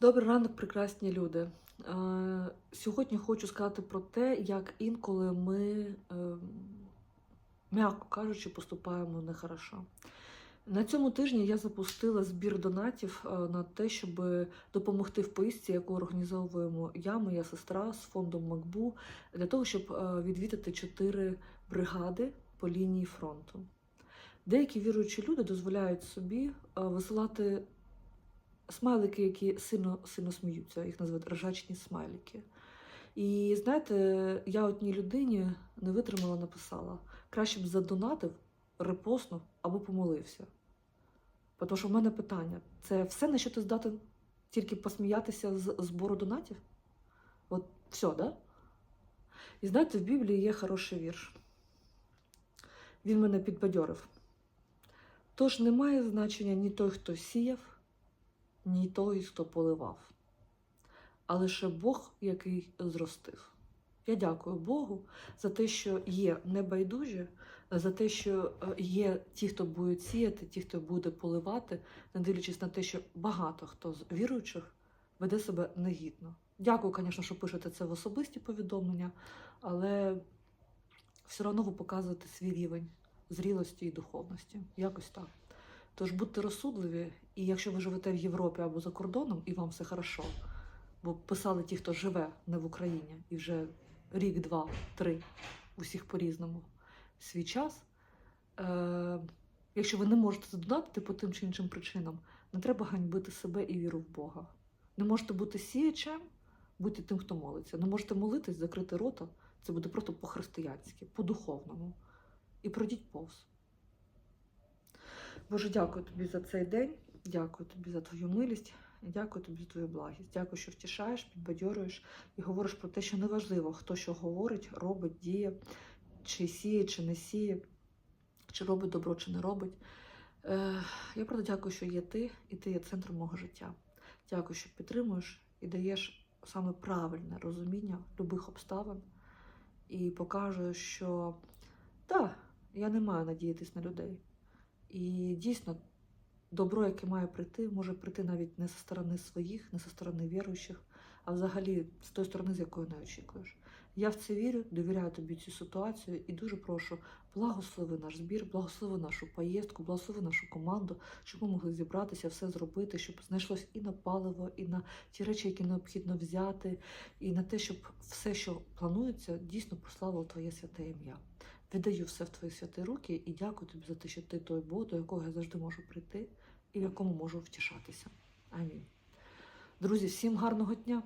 Добрий ранок, прекрасні люди. Е, Сьогодні хочу сказати про те, як інколи ми, е, м'яко кажучи, поступаємо нехорошо. На цьому тижні я запустила збір донатів е, на те, щоб допомогти в поїздці, яку організовуємо я, моя сестра з фондом МакБу, для того, щоб відвідати чотири бригади по лінії фронту. Деякі віруючі люди дозволяють собі висилати смайлики, які сильно сильно сміються, їх називають ржачні смайлики. І знаєте, я одній людині не витримала, написала: краще б задонатив, репостнув або помолився. Тому що в мене питання: це все, на що ти здатен тільки посміятися з збору донатів? От все, да? І знаєте, в Біблії є хороший вірш. Він мене підбадьорив. Тож немає значення ні той, хто сіяв, ні той, хто поливав, а лише Бог, який зростив. Я дякую Богу за те, що є небайдужі, за те, що е, є ті, хто буде сіяти, ті, хто буде поливати, не дивлячись на те, що багато хто з віруючих веде себе негідно. Дякую, звісно, що пишете це в особисті повідомлення, але все одно ви показуєте свій рівень зрілості і духовності. Якось так. Тож будьте розсудливі, і якщо ви живете в Європі або за кордоном, і вам все хорошо, бо писали ті, хто живе не в Україні, і вже рік, два, три, усіх по-різному свій час. Е- якщо ви не можете задонатити по тим чи іншим причинам, не треба ганьбити себе і віру в Бога. Не можете бути сіячем, будьте тим, хто молиться. Не можете молитись, закрити рота. Це буде просто по-християнськи, по-духовному. І пройдіть повз. Боже, дякую тобі за цей день, дякую тобі за твою милість, дякую тобі за твою благість. Дякую, що втішаєш, підбадьорюєш і говориш про те, що неважливо, хто що говорить, робить, діє, чи сіє, чи не сіє, чи робить добро, чи не робить. Е, я правда дякую, що є ти, і ти є центром мого життя. Дякую, що підтримуєш і даєш саме правильне розуміння любих обставин і показуєш, що так, я не маю надіятись на людей. І дійсно, добро, яке має прийти, може прийти навіть не зі сторони своїх, не зі сторони віруючих, а взагалі з тої сторони, з якої не очікуєш. Я в це вірю, довіряю тобі цю ситуацію і дуже прошу, благослови наш збір, благослови нашу поїздку, благослови нашу команду, щоб ми могли зібратися, все зробити, щоб знайшлось і на паливо, і на ті речі, які необхідно взяти, і на те, щоб все, що планується, дійсно прославило Твоє святе ім'я. Віддаю все в твої святі руки і дякую тобі за те, що ти той Бог, до якого я завжди можу прийти і в якому можу втішатися. Амінь. Друзі, всім гарного дня!